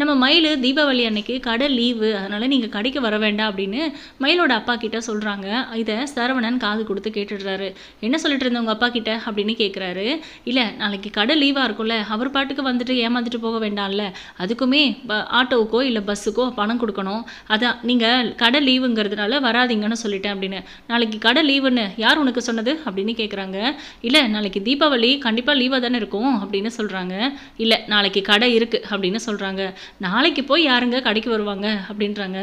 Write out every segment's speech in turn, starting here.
நம்ம மயில் தீபாவளி அன்னைக்கு கடை லீவு அதனால் நீங்கள் கடைக்கு வர வேண்டாம் அப்படின்னு மயிலோட அப்பா கிட்ட சொல்கிறாங்க இதை சரவணன் காது கொடுத்து கேட்டுடுறாரு. என்ன சொல்லிட்டு இருந்த உங்கள் அப்பா கிட்ட அப்படின்னு கேட்குறாரு இல்லை நாளைக்கு கடை லீவாக இருக்கும்ல அவர் பாட்டுக்கு வந்துட்டு ஏமாந்துட்டு போக வேண்டாம்ல. அதுக்குமே ப- ஆட்டோவுக்கோ இல்லை பஸ்ஸுக்கோ பணம் கொடுக்கணும். அதான் நீங்கள் கடை லீவுங்கிறதுனால வராதீங்கன்னு சொல்லிட்டேன் அப்படின்னு. நாளைக்கு கடை லீவுன்னு யார் உனக்கு சொன்னது? அப்படின்னு கேட்குறாங்க இல்லை நாளைக்கு தீபாவளி கண்டிப்பாக லீவாக தானே இருக்கும் அப்படின்னு சொல்கிறாங்க இல்லை நாளைக்கு கடை இருக்குது அப்படின்னு சொல்கிறாங்க நாளைக்கு போய் யாருங்க கடைக்கு வருவாங்க அப்படின்றாங்க.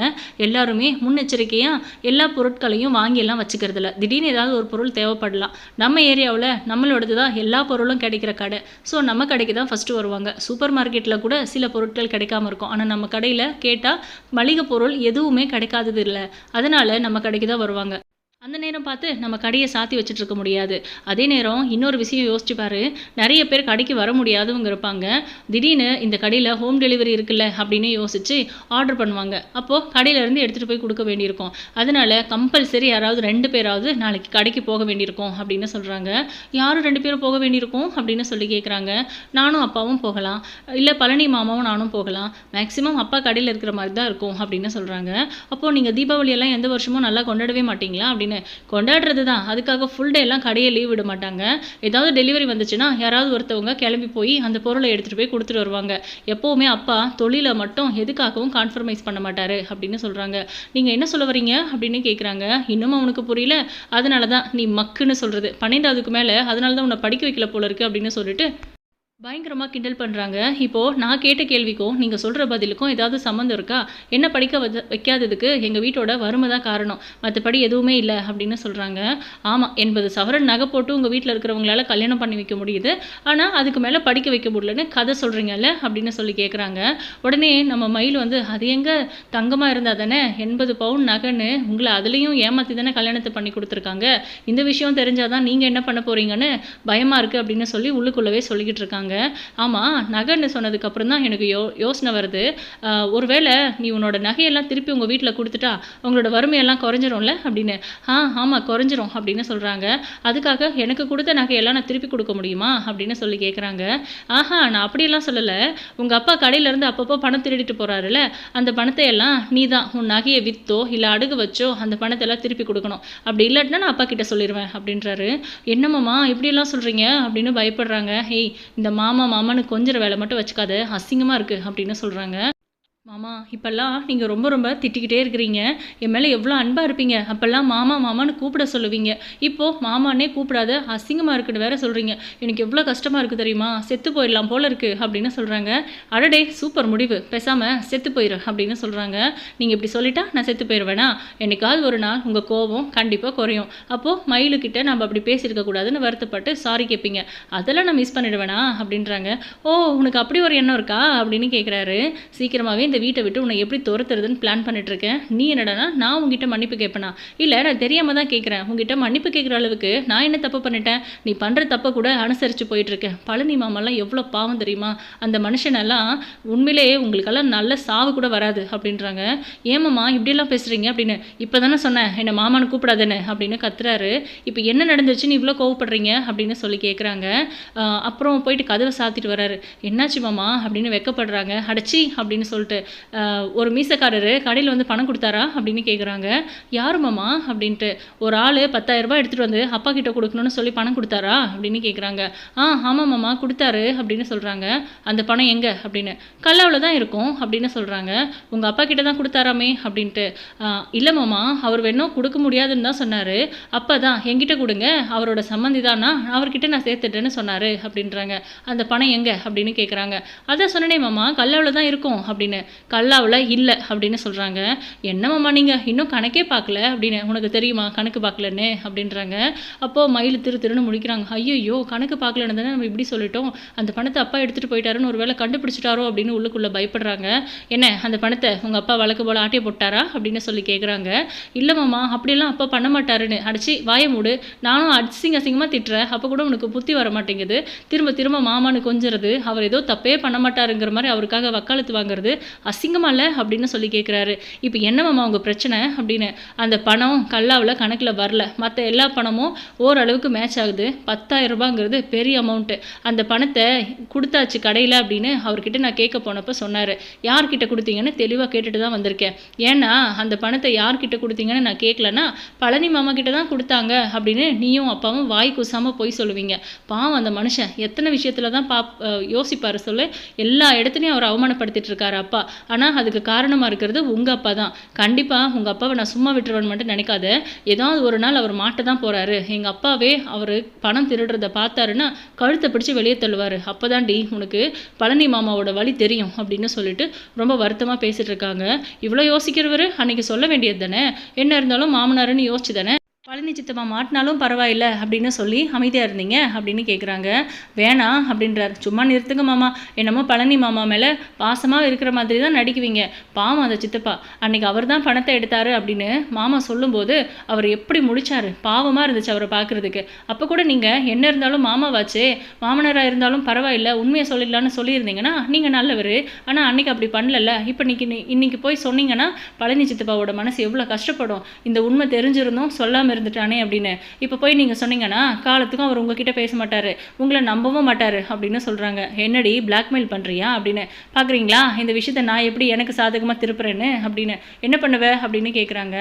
எல்லாருமே முன்னெச்சரிக்கையாக எல்லா பொருட்களையும் வாங்கியெல்லாம் வச்சுக்கிறதில்ல. திடீர்னு ஏதாவது ஒரு பொருள் தேவைப்படலாம். நம்ம ஏரியாவில் நம்மளோடது தான் எல்லா பொருளும் கிடைக்கிற கடை. ஸோ நம்ம கடைக்கு தான் ஃபஸ்ட்டு வருவாங்க. சூப்பர் மார்க்கெட்டில் கூட சில பொருட்கள் கிடைக்காம இருக்கும். ஆனால் நம்ம கடையில் கேட்டால் மளிகை பொருள் எதுவுமே கிடைக்காதது இல்லை. அதனால் நம்ம கடைக்கு தான் வருவாங்க. அந்த நேரம் பார்த்து நம்ம கடையை சாத்தி வச்சுட்டு இருக்க முடியாது. அதே நேரம் இன்னொரு விஷயம் யோசிச்சு பாரு. நிறைய பேர் கடைக்கு வர முடியாதவங்க இருப்பாங்க. திடீர்னு இந்த கடையில் ஹோம் டெலிவரி இருக்குல்ல அப்படின்னு யோசிச்சு ஆர்டர் பண்ணுவாங்க. அப்போது கடையிலேருந்து எடுத்துகிட்டு போய் கொடுக்க வேண்டியிருக்கும். அதனால கம்பல்சரி யாராவது ரெண்டு பேராவது நாளைக்கு கடைக்கு போக வேண்டியிருக்கும் அப்படின்னு சொல்கிறாங்க யாரும் ரெண்டு பேரும் போக வேண்டியிருக்கும் அப்படின்னு சொல்லி கேட்குறாங்க நானும் அப்பாவும் போகலாம். இல்லை பழனி மாமாவும் நானும் போகலாம். மேக்ஸிமம் அப்பா கடையில் இருக்கிற மாதிரி தான் இருக்கும் அப்படின்னு சொல்கிறாங்க அப்போது நீங்கள் தீபாவளியெல்லாம் எந்த வருஷமும் நல்லா கொண்டாடவே மாட்டீங்களா அப்படின்னு கொண்டாடுறது தான் அதுக்காக ஃபுல் டே எல்லாம் கடையை லீவ் விட மாட்டாங்க. ஏதாவது டெலிவரி வந்துச்சுன்னா யாராவது ஒருத்தவங்க கிளம்பி போய் அந்த பொருளை எடுத்துகிட்டு போய் கொடுத்துட்டு வருவாங்க. எப்போவுமே அப்பா தொழிலை மட்டும் எதுக்காகவும் கான்ஃபர்மைஸ் பண்ண மாட்டாரு அப்படின்னு சொல்கிறாங்க நீங்கள் என்ன சொல்ல வரீங்க அப்படின்னு கேட்குறாங்க இன்னும் அவனுக்கு புரியல. அதனால தான் நீ மக்குன்னு சொல்கிறது பன்னெண்டாவதுக்கு மேலே அதனால தான் உன்னை படிக்க வைக்கல போல இருக்கு அப்படின்னு சொல்லிட்டு பயங்கரமாக கிண்டல் பண்ணுறாங்க இப்போது நான் கேட்ட கேள்விக்கும் நீங்கள் சொல்கிற பதிலுக்கும் ஏதாவது சம்மந்தம் இருக்கா? என்ன படிக்க வத வைக்காததுக்கு எங்கள் வீட்டோட வறுமை தான் காரணம். மற்றபடி எதுவுமே இல்லை அப்படின்னு சொல்கிறாங்க ஆமாம் எண்பது சவரன் நகை போட்டு உங்கள் வீட்டில் இருக்கிறவங்களால கல்யாணம் பண்ணி வைக்க முடியுது. ஆனால் அதுக்கு மேலே படிக்க வைக்க முடியலன்னு கதை சொல்கிறீங்கல்ல அப்படின்னு சொல்லி கேட்குறாங்க உடனே நம்ம மயில் வந்து அது எங்கே? தங்கமாக இருந்தால் தானே? எண்பது பவுன் நகைன்னு உங்களை அதுலேயும் ஏமாற்றி தானே கல்யாணத்தை பண்ணி கொடுத்துருக்காங்க. இந்த விஷயம் தெரிஞ்சால் தான் நீங்கள் என்ன பண்ண போகிறீங்கன்னு பயமாக இருக்குது அப்படின்னு சொல்லி உள்ளுக்குள்ளவே சொல்லிக்கிட்டு இருக்காங்க. ஆமாம் நகைன்னு சொன்னதுக்கப்புறம் தான் எனக்கு யோ யோசனை வருது. ஒருவேளை நீ உன்னோட நகையெல்லாம் திருப்பி உங்கள் வீட்டில் கொடுத்துட்டா உங்களோட வறுமையெல்லாம் குறைஞ்சிரும்ல அப்படின்னு. ஆ ஆமாம் குறைஞ்சிரும் அப்படின்னு சொல்கிறாங்க அதுக்காக எனக்கு கொடுத்த நகையெல்லாம் நான் திருப்பி கொடுக்க முடியுமா அப்படின்னு சொல்லி கேட்குறாங்க ஆஹா நான் அப்படியெல்லாம் சொல்லலை. உங்கள் அப்பா கடையிலேருந்து அப்பப்போ பணம் திருடிட்டு போகிறாருல அந்த பணத்தை எல்லாம் நீ தான் உன் நகையை விற்றோ இல்லை அடகு வச்சோ அந்த பணத்தை எல்லாம் திருப்பி கொடுக்கணும். அப்படி இல்லாட்டினா நான் அப்பா கிட்ட சொல்லிடுவேன் அப்படின்றாரு. என்னம்மாம்மா இப்படியெல்லாம் சொல்கிறீங்க அப்படின்னு பயப்படுறாங்க. ஹேய் இந்த மாமா மாமான்னு கொஞ்சம் வேலை மட்டும் வச்சுக்காத அசிங்கமாக இருக்குது அப்படின்னு சொல்கிறாங்க மாமா இப்போல்லாம் நீங்கள் ரொம்ப ரொம்ப திட்டிக்கிட்டே இருக்கிறீங்க. என் மேலே எவ்வளோ அன்பாக இருப்பீங்க. அப்போல்லாம் மாமா மாமான்னு கூப்பிட சொல்லுவீங்க. இப்போது மாமானே கூப்பிடாத அசிங்கமாக இருக்குன்னு வேற சொல்கிறீங்க எனக்கு எவ்வளோ கஷ்டமாக இருக்குது தெரியுமா? செத்து போயிடலாம் போல இருக்குது அப்படின்னு சொல்கிறாங்க அடடே சூப்பர் முடிவு. பேசாமல் செத்து போயிரு அப்படின்னு சொல்கிறாங்க நீங்கள் இப்படி சொல்லிட்டா நான் செத்து போயிடுவேனா என்னைக்காவது ஒரு நாள் உங்கள் கோபம் கண்டிப்பாக குறையும். அப்போது மயிலுக்கிட்ட நம்ம அப்படி பேசியிருக்கக்கூடாதுன்னு வருத்தப்பட்டு சாரி கேட்பீங்க அதெல்லாம் நான் மிஸ் பண்ணிடுவேனா? அப்படின்றாங்க. ஓ உனக்கு அப்படி ஒரு எண்ணம் இருக்கா? அப்படின்னு கேட்குறாரு சீக்கிரமாகவே இந்த வீட்டை விட்டு உன்னை எப்படி துரத்துறதுன்னு பிளான் பண்ணிட்டு இருக்கேன் நீ என்னடனா நான் உங்ககிட்ட மன்னிப்பு கேட்பேனா? இல்லை நான் தெரியாம தான் கேட்குறேன். உங்ககிட்ட மன்னிப்பு கேட்குற அளவுக்கு நான் என்ன தப்பு பண்ணிட்டேன்? நீ பண்ணுற தப்பை கூட அனுசரித்து போயிட்டுருக்கேன். பழனி மாமாலாம் எவ்வளோ பாவம் தெரியுமா? அந்த மனுஷனெல்லாம் உண்மையிலேயே உங்களுக்கெல்லாம் நல்ல சாவு கூட வராது அப்படின்றாங்க. ஏமாம்மா இப்படியெல்லாம் பேசுகிறீங்க அப்படின்னு. இப்போ தானே சொன்னேன். என்னை மாமான்னு கூப்பிடாதேன்னு அப்படின்னு கத்துறாரு. இப்போ என்ன நடந்துச்சுன்னு இவ்வளோ கோவப்படுறீங்க? அப்படின்னு சொல்லி கேட்குறாங்க அப்புறம் போயிட்டு கதவை சாத்திட்டு வராரு. என்னாச்சு மாமா? அப்படின்னு வெக்கப்படுறாங்க. அடைச்சி அப்படின்னு சொல்லிட்டு ஒரு மீசக்காரர் கடையில் வந்து பணம் கொடுத்தாரா அப்படின்னு கேட்குறாங்க யார் மாமா? அப்படின்ட்டு. ஒரு ஆள் பத்தாயிரம் ரூபாய் எடுத்துகிட்டு வந்து அப்பா கிட்ட கொடுக்கணும்னு சொல்லி பணம் கொடுத்தாரா அப்படின்னு கேட்குறாங்க ஆ ஆமாம் மாமா கொடுத்தாரு அப்படின்னு சொல்கிறாங்க அந்த பணம் எங்கே? அப்படின்னு. கல்லாவில் தான் இருக்கும் அப்படின்னு சொல்கிறாங்க உங்கள் அப்பா கிட்ட தான் கொடுத்தாராமே அப்படின்ட்டு. இல்லை மாமா அவர் வேணும் கொடுக்க முடியாதுன்னு தான் சொன்னார். அப்பா தான் என்கிட்ட கொடுங்க. அவரோட சம்மந்தி தானா? அவர்கிட்ட நான் சேர்த்துட்டேன்னு சொன்னார் அப்படின்றாங்க. அந்த பணம் எங்கே? அப்படின்னு கேட்குறாங்க அதான் சொன்னனே மாமா கல்லாவில் தான் இருக்கும் அப்படின்னு. கல்லாவில் இல்லை அப்படின்னு சொல்கிறாங்க என்னம்மா நீங்கள் இன்னும் கணக்கே பார்க்கல அப்படின்னு. உனக்கு தெரியுமா? கணக்கு பார்க்கலன்னு அப்படின்றாங்க. அப்போது மயில் திரு திருன்னு முடிக்கிறாங்க ஐயோ கணக்கு பார்க்கலன்னு தானே நம்ம இப்படி சொல்லிட்டோம். அந்த பணத்தை அப்பா எடுத்துகிட்டு போயிட்டாருன்னு ஒரு வேளை கண்டுபிடிச்சிட்டாரோ அப்படின்னு உள்ளுக்குள்ளே பயப்படுறாங்க. என்ன அந்த பணத்தை உங்கள் அப்பா வழக்கு போல் ஆட்டிய போட்டாரா அப்படின்னு சொல்லி கேட்குறாங்க இல்லை மாமா அப்படியெல்லாம் அப்பா பண்ண மாட்டாருன்னு. அடிச்சு வாய மூடு. நானும் அசிங்க அசிங்கமாக திட்டுறேன். அப்போ கூட உனக்கு புத்தி வர மாட்டேங்குது. திரும்ப திரும்ப மாமான்னு கொஞ்சிறது. அவர் ஏதோ தப்பே பண்ண மாட்டாருங்கிற மாதிரி அவருக்காக வக்காலத்து வாங்குறது. அசிங்கமா இல்லை அப்படின்னு சொல்லி கேட்குறாரு இப்போ என்ன மாமா உங்கள் பிரச்சனை? அப்படின்னு. அந்த பணம் கல்லாவில் கணக்கில் வரல. மற்ற எல்லா பணமும் ஓரளவுக்கு மேட்ச் ஆகுது. பத்தாயிரம் ரூபாங்கிறது பெரிய அமௌண்ட்டு அந்த பணத்தை கொடுத்தாச்சு கடையில் அப்படின்னு அவர்கிட்ட நான் கேட்க போனப்போ சொன்னார். யார்கிட்ட கொடுத்தீங்கன்னு தெளிவாக கேட்டுட்டு தான் வந்திருக்கேன். ஏன்னா அந்த பணத்தை யார்கிட்ட கொடுத்தீங்கன்னு நான் கேட்கலன்னா பழனி மாமா கிட்ட தான் கொடுத்தாங்க அப்படின்னு நீயும் அப்பாவும் வாய் கூசாமல் போய் சொல்லுவீங்க. பாவம் அந்த மனுஷன். எத்தனை விஷயத்தில் தான் பா யோசிப்பார் சொல்லு. எல்லா இடத்துலையும் அவர் அவமானப்படுத்திட்டு இருக்காரு அப்பா. ஆனால் அதுக்கு காரணமாக இருக்கிறது உங்கள் அப்பா தான். கண்டிப்பாக உங்கள் அப்பாவை நான் சும்மா விட்டுருவேன் மட்டும் நினைக்காத. ஏதாவது ஒரு நாள் அவர் மாட்ட தான் போகிறாரு எங்கள் அப்பாவே அவர் பணம் திருடுறத பார்த்தாருன்னா கழுத்தை பிடிச்சி வெளியே தள்ளுவார். அப்போ தாண்டி உனக்கு பழனி மாமாவோட வழி தெரியும் அப்படின்னு சொல்லிட்டு ரொம்ப வருத்தமாக பேசிட்டு இருக்காங்க. இவ்வளோ யோசிக்கிறவர் அன்னைக்கு சொல்ல வேண்டியது தானே? என்ன இருந்தாலும் மாமனாருன்னு யோசிச்சு தானே? பழனி சித்தப்பா மாட்டினாலும் பரவாயில்ல அப்படின்னு சொல்லி அமைதியாக இருந்தீங்க அப்படின்னு கேட்குறாங்க வேணாம் அப்படின்றார். சும்மா நிறுத்துங்க மாமா. என்னமோ பழனி மாமா மேலே பாசமாக இருக்கிற மாதிரி தான் நடிக்குவீங்க. பாவம் அந்த சித்தப்பா. அன்னைக்கு அவர் தான் பணத்தை எடுத்தாரு அப்படின்னு மாமா சொல்லும்போது அவர் எப்படி முடிச்சாரு? பாவமாக இருந்துச்சு அவரை பார்க்குறதுக்கு அப்போ கூட நீங்கள் என்ன இருந்தாலும் மாமாவாச்சு. மாமனராக இருந்தாலும் பரவாயில்ல உண்மையை சொல்லிடலான்னு சொல்லியிருந்தீங்கன்னா நீங்கள் நல்லவர். ஆனால் அன்னைக்கு அப்படி பண்ணலல்ல. இப்போ இன்னைக்கு இன்னைக்கு போய் சொன்னீங்கன்னா பழனி சித்தப்பாவோட மனசு எவ்வளோ கஷ்டப்படும். இந்த உண்மை தெரிஞ்சிருந்தும் சொல்லாமல் இருந்துட்டானே அப்படின்னு. இப்போ போய் நீங்கள் சொன்னீங்கன்னா காலத்துக்கும் அவர் உங்ககிட்ட பேச மாட்டார். உங்களை நம்பவும் மாட்டார் அப்படின்னு சொல்கிறாங்க என்னடி பிளாக்மெயில் பண்ணுறியா அப்படின்னு. பார்க்குறீங்களா இந்த விஷயத்த நான் எப்படி எனக்கு சாதகமாக திருப்புறேன்னு அப்படின்னு. என்ன பண்ணுவ அப்படின்னு கேட்குறாங்க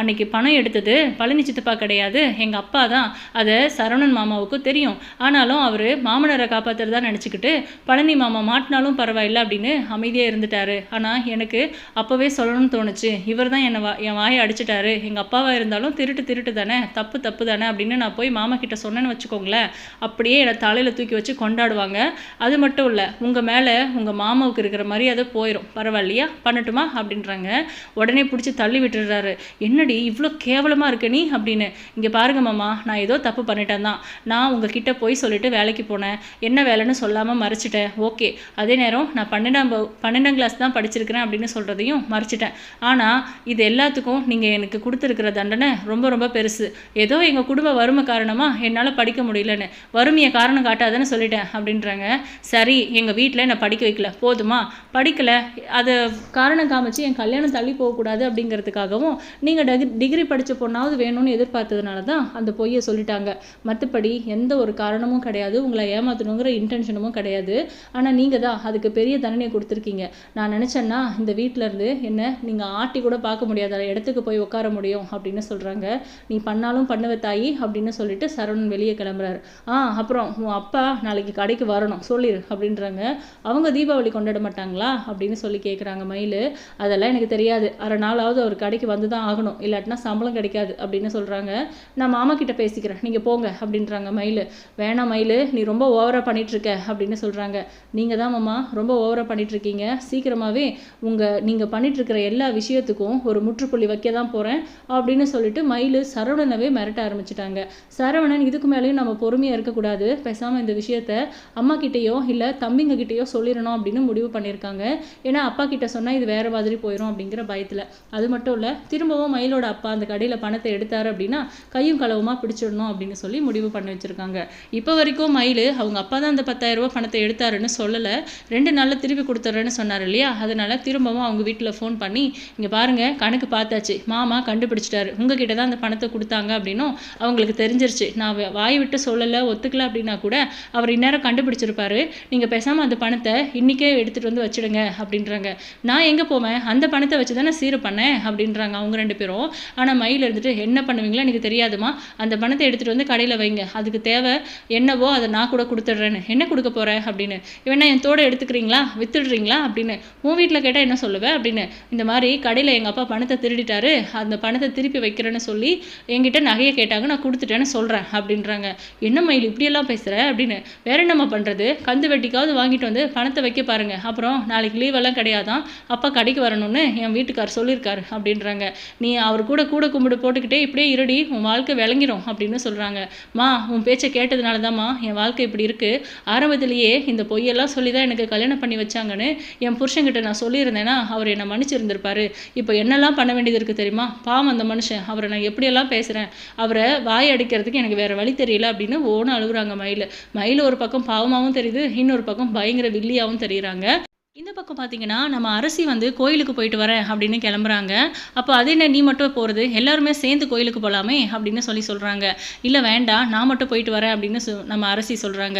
அன்னைக்கு பணம் எடுத்தது பழனி சித்தப்பா கிடையாது. எங்கள் அப்பா தான் அதை சரவணன் மாமாவுக்கு தெரியும். ஆனாலும் அவர் மாமனரை காப்பாற்றுறதா நினச்சிக்கிட்டு பழனி மாமா மாட்டினாலும் பரவாயில்ல அப்படின்னு அமைதியாக இருந்துட்டாரு. ஆனால் எனக்கு அப்போவே சொல்லணும்னு தோணுச்சு. இவர் தான் என்னை வா என் வாயை அடிச்சிட்டாரு. எங்கள் அப்பாவாக இருந்தாலும் திருட்டு திருட்டு தானே? தப்பு தப்பு தானே? அப்படின்னு நான் போய் மாமா கிட்ட சொன்னேன்னு வச்சுக்கோங்களேன். அப்படியே என்னை தலையில் தூக்கி வச்சு கொண்டாடுவாங்க. அது மட்டும் இல்லை உங்கள் மேலே உங்கள் மாமாவுக்கு இருக்கிற மாதிரி அது போயிடும் பரவாயில்லையா? பண்ணட்டுமா? அப்படின்றாங்க. உடனே பிடிச்சி தள்ளி விட்டுடுறாரு. என்னடி இவ்வளோ கேவலமாக இருக்க நீ? அப்படின்னு. இங்கே பாருங்க மாமா நான் ஏதோ தப்பு பண்ணிட்டேன் தான். நான் உங்ககிட்ட போய் சொல்லிட்டு வேலைக்கு போனேன். என்ன வேலைன்னு சொல்லாமல் மறைச்சிட்டேன். ஓகே. அதே நேரம் நான் பன்னெண்டாம் பன்னெண்டாம் கிளாஸ் தான் படிச்சிருக்கிறேன் அப்படின்னு சொல்கிறதையும் மறைச்சிட்டேன். ஆனால் இது எல்லாத்துக்கும் நீங்கள் எனக்கு கொடுத்துருக்கிற தண்டனை ரொம்ப ரொம்ப பெரு பெருசு. ஏதோ எங்கள் குடும்ப வறுமை காரணமாக என்னால் படிக்க முடியலன்னு. வறுமையை காரணம் காட்டாதன்னு சொல்லிட்டேன் அப்படின்றாங்க. சரி எங்கள் வீட்டில் என்னை படிக்க வைக்கல. போதுமா? படிக்கலை. அதை காரணம் காமிச்சு என் கல்யாணம் தள்ளி போகக்கூடாது அப்படிங்கிறதுக்காகவும் நீங்கள் டிகிரி டிகிரி படித்த பொண்ணாவது வேணும்னு எதிர்பார்த்ததுனால தான் அந்த பொய்யை சொல்லிட்டாங்க. மற்றபடி எந்த ஒரு காரணமும் கிடையாது. உங்களை ஏமாற்றணுங்கிற இன்டென்ஷனும் கிடையாது. ஆனால் நீங்கள் தான் அதுக்கு பெரிய தண்டனையை கொடுத்துருக்கீங்க. நான் நினச்சேன்னா இந்த வீட்டிலேருந்து என்ன நீங்கள் ஆட்டி கூட பார்க்க முடியாத இடத்துக்கு போய் உட்கார முடியும் அப்படின்னு சொல்கிறாங்க நீ நீ பண்ணாலும் பண்ணுவ தாயி அப்படின்னு சொல்லிட்டு சரவணன் வெளியே கிளம்புறாரு. ஆ அப்புறம் உன் அப்பா நாளைக்கு கடைக்கு வரணும். சொல்லிடு அப்படின்றாங்க. அவங்க தீபாவளி கொண்டாட மாட்டாங்களா? அப்படின்னு சொல்லி கேட்குறாங்க மயில். அதெல்லாம் எனக்கு தெரியாது. அரை நாளாவது அவர் கடைக்கு வந்து தான் ஆகணும். இல்லாட்டினா சம்பளம் கிடைக்காது அப்படின்னு சொல்கிறாங்க நான் மாமா கிட்ட பேசிக்கிறேன். நீங்கள் போங்க அப்படின்றாங்க மயில். வேணாம் மயில் நீ ரொம்ப ஓவராக பண்ணிகிட்ருக்க அப்படின்னு சொல்கிறாங்க நீங்கள் தான் மாமா ரொம்ப ஓவராக பண்ணிகிட்ருக்கீங்க சீக்கிரமாகவே உங்கள் நீங்கள் பண்ணிகிட்ருக்கிற எல்லா விஷயத்துக்கும் ஒரு முற்றுப்புள்ளி வைக்க தான் போகிறேன் அப்படின்னு சொல்லிட்டு மயில் சரவணனவே மிரட்ட ஆரம்பிச்சிட்டாங்க. சரவணன் இதுக்கு மேலேயும் நம்ம பொறுமையாக இருக்கக்கூடாது. பேசாமல் இந்த விஷயத்த அம்மா கிட்டேயோ இல்லை தம்பிங்க கிட்டேயோ சொல்லிடணும் அப்படின்னு முடிவு பண்ணியிருக்காங்க. ஏன்னா அப்பா கிட்ட சொன்னால் இது வேறு மாதிரி போயிடும் அப்படிங்கிற பயத்தில். அது மட்டும் இல்லை திரும்பவும் மயிலோட அப்பா அந்த கடையில் பணத்தை எடுத்தாரு அப்படின்னா கையும் களவுமா பிடிச்சிடணும் அப்படின்னு சொல்லி முடிவு பண்ணி வச்சுருக்காங்க. இப்போ வரைக்கும் மயில் அவங்க அப்பா தான் அந்த பத்தாயிரரூபா பணத்தை எடுத்தாருன்னு சொல்லலை. ரெண்டு நாளில் திருப்பி கொடுத்துட்றேன்னு சொன்னார் இல்லையா? அதனால் திரும்பவும் அவங்க வீட்டில் ஃபோன் பண்ணி இங்கே பாருங்க கணக்கு பார்த்தாச்சு. மாமா கண்டுபிடிச்சிட்டாரு. உங்ககிட்ட தான் அந்த பணத்தை கொடுத்தாங்க அப்படின்னும் அவங்களுக்கு தெரிஞ்சிருச்சு. நான் வ- வாய் விட்டு சொல்லலை ஒத்துக்கல அப்படின்னா கூட அவர் இந்நேரம் கண்டுபிடிச்சிருப்பாரு. நீங்கள் பேசாமல் அந்த பணத்தை இன்றைக்கே எடுத்துகிட்டு வந்து வச்சிடுங்க அப்படின்றாங்க. நான் எங்கே போவேன்? அந்த பணத்தை வச்சு தானே சீர் பண்ணேன் அப்படின்றாங்க அவங்க ரெண்டு பேரும். ஆனால் மயில் இருந்துட்டு என்ன பண்ணுவீங்களோ? எனக்கு தெரியாதுமா அந்த பணத்தை எடுத்துகிட்டு வந்து கடையில் வைங்க. அதுக்கு தேவை என்னவோ அதை நான் கூட கொடுத்துட்றேன்னு. என்ன கொடுக்க போகிறேன் அப்படின்னு. இவனா என் தோட எடுத்துக்கிறீங்களா? வித்துடுறீங்களா? அப்படின்னு. உன் வீட்டில் கேட்டால் என்ன சொல்லுவேன் அப்படின்னு. இந்த மாதிரி கடையில் எங்கள் அப்பா பணத்தை திருடிட்டாரு. அந்த பணத்தை திருப்பி வைக்கிறேன்னு சொல்லி என்கிட்ட நகையை கேட்டாங்க நான் கொடுத்துட்டேன்னு சொல்கிறேன் அப்படின்றாங்க. என்ன மயில் இப்படியெல்லாம் பேசுகிற அப்படின்னு. வேற என்னம்மா பண்ணுறது கந்து வெட்டிக்காவது வாங்கிட்டு வந்து பணத்தை வைக்க பாருங்க. அப்புறம் நாளைக்கு லீவெல்லாம் கிடையாதான் அப்பா கடைக்கு வரணும்னு என் வீட்டுக்கார் சொல்லியிருக்காரு அப்படின்றாங்க. நீ அவர் கூட கூட கும்பிடு போட்டுக்கிட்டே இப்படியே இருடி உன் வாழ்க்கை விளங்கிரும் அப்படின்னு சொல்கிறாங்க மா உன் பேச்சை கேட்டதுனால தான்மா என் வாழ்க்கை இப்படி இருக்குது ஆரம்பத்திலேயே இந்த பொய்யெல்லாம் சொல்லி தான் எனக்கு கல்யாணம் பண்ணி வச்சாங்கன்னு என் புருஷங்கிட்ட நான் சொல்லியிருந்தேன்னா அவர் என்னை மன்னிச்சிருந்திருப்பாரு. இப்போ என்னெல்லாம் பண்ண வேண்டியது இருக்குது தெரியுமா? பாவம் அந்த மனுஷன். அவரை நான் எப்படியெல்லாம் பேசுகிறேன் அவரை வாய் அடிக்கிறதுக்கு எனக்கு வேறு வழி தெரியல அப்படின்னு ஓன அழுகுறாங்க மயில். மயில் ஒரு பக்கம் பாவமாகவும் தெரியுது இன்னொரு பக்கம் பயங்கர வில்லியாகவும் தெரியுறாங்க. இந்த பக்கம் பார்த்தீங்கன்னா நம்ம அரசி வந்து கோயிலுக்கு போயிட்டு வரேன் அப்படின்னு கிளம்புறாங்க. அப்போ அது என்ன நீ மட்டும் போகிறது எல்லாருமே சேர்ந்து கோயிலுக்கு போகலாமே அப்படின்னு சொல்லி சொல்கிறாங்க இல்லை வேண்டாம் நான் மட்டும் போயிட்டு வரேன் அப்படின்னு நம்ம அரசி சொல்கிறாங்க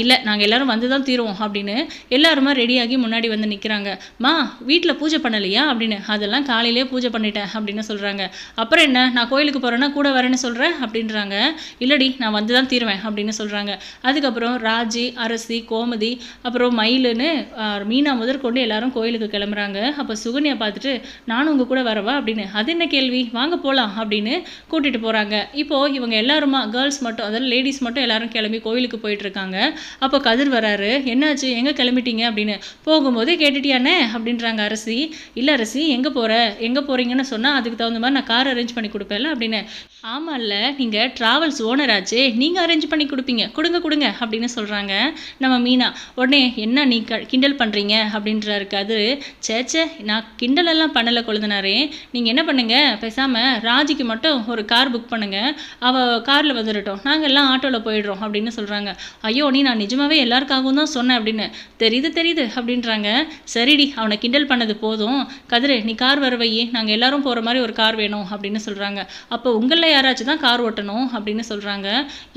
இல்லை நாங்கள் எல்லாரும் வந்து தான் தீருவோம் அப்படின்னு எல்லாருமே ரெடியாகி முன்னாடி வந்து நிற்கிறாங்க மா வீட்டில் பூஜை பண்ணலையா? அப்படின்னு. அதெல்லாம் காலையிலே பூஜை பண்ணிட்டேன் அப்படின்னு சொல்கிறாங்க அப்புறம் என்ன? நான் கோயிலுக்கு போகிறேன்னா கூட வரேன்னு சொல்கிறேன் அப்படின்றாங்க. இல்லடி நான் வந்து தான் தீருவேன் அப்படின்னு சொல்கிறாங்க அதுக்கப்புறம் ராஜி அரசி கோமதி அப்புறம் மயிலுன்னு மீன் மீனா முதற்கொண்டு எல்லாரும் கோயிலுக்கு கிளம்புறாங்க. அப்போ சுகன்யா பார்த்துட்டு நானும் உங்கள் கூட வரவா? அப்படின்னு அது என்ன கேள்வி? வாங்க போகலாம் அப்படின்னு கூட்டிகிட்டு போகிறாங்க இப்போது இவங்க எல்லாருமா கேர்ள்ஸ் மட்டும் அதாவது லேடிஸ் மட்டும் எல்லாரும் கிளம்பி கோயிலுக்கு போயிட்டுருக்காங்க அப்போ கதிர் வராரு என்னாச்சு? எங்கே கிளம்பிட்டீங்க? அப்படின்னு போகும்போது கேட்டுட்டியானே அப்படின்றாங்க அரசி. இல்லை அரசி எங்கே போகிற எங்கே போகிறீங்கன்னு சொன்னால் அதுக்கு தகுந்த மாதிரி நான் கார் அரேஞ்ச் பண்ணி கொடுப்பேன்ல அப்படின்னு ஆமாம்ல நீங்கள் ட்ராவல்ஸ் ஓனராச்சே நீங்கள் அரேஞ்ச் பண்ணி கொடுப்பீங்க. கொடுங்க கொடுங்க அப்படின்னு சொல்கிறாங்க நம்ம மீனா. உடனே என்ன நீ க கிண்டல் பண்ணுறீங்க அப்படின்றாரு கதிர். சேச்சே நான் கிண்டலெல்லாம் பண்ணலை கொழுதுனாரே நீங்கள் என்ன பண்ணுங்க? பேசாமல் ராஜிக்கு மட்டும் ஒரு கார் புக் பண்ணுங்கள் அவள் காரில் வந்துடட்டும் நாங்கள் எல்லாம் ஆட்டோவில் போயிடுறோம் அப்படின்னு சொல்கிறாங்க ஐயோ நீ நான் நிஜமாகவே எல்லாருக்காகவும் தான் சொன்னேன் அப்படின்னு. தெரியுது தெரியுது அப்படின்றாங்க. சரிடி அவனை கிண்டல் பண்ணது போதும். கதிரு நீ கார் வர வையே நாங்கள் எல்லாரும் போகிற மாதிரி ஒரு கார் வேணும் அப்படின்னு சொல்கிறாங்க அப்போ உங்களில் யாராச்சும் தான் கார் ஓட்டணும் அப்படின்னு சொல்கிறாங்க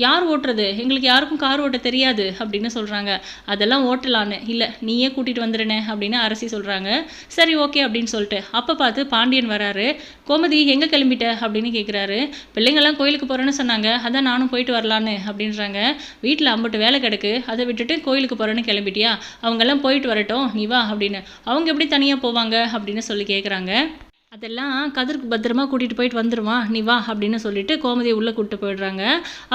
யார் ஓட்டுறது? எங்களுக்கு யாருக்கும் கார் ஓட்ட தெரியாது அப்படின்னு சொல்கிறாங்க அதெல்லாம் ஓட்டலான்னு. இல்லை நீயே கூட்டிகிட்டு வந்துடுனே அப்படின்னு அரசி சொல்கிறாங்க சரி ஓகே அப்படின்னு சொல்லிட்டு. அப்போ பார்த்து பாண்டியன் வராரு. கோமதி எங்கே கிளம்பிட்ட? அப்படின்னு கேட்குறாரு பிள்ளைங்கள்லாம் கோயிலுக்கு போகிறேன்னு சொன்னாங்க. அதான் நானும் போயிட்டு வரலான்னு அப்படின்றாங்க. வீட்டில் அம்பட்டு வேலை கிடக்கு. அதை விட்டுட்டு கோயிலுக்கு போகிறேன்னு கிளம்பிட்டியா? அவங்கெல்லாம் போயிட்டு வரட்டும். நீ வா அப்படின்னு. அவங்க எப்படி தனியாக போவாங்க? அப்படின்னு சொல்லி கேட்குறாங்க அதெல்லாம் கதிர்க்கு பத்திரமா கூட்டிகிட்டு போயிட்டு வந்துடுவான் நீ வா அப்படின்னு சொல்லிட்டு கோமதியை உள்ளே கூப்பிட்டு போயிடுறாங்க.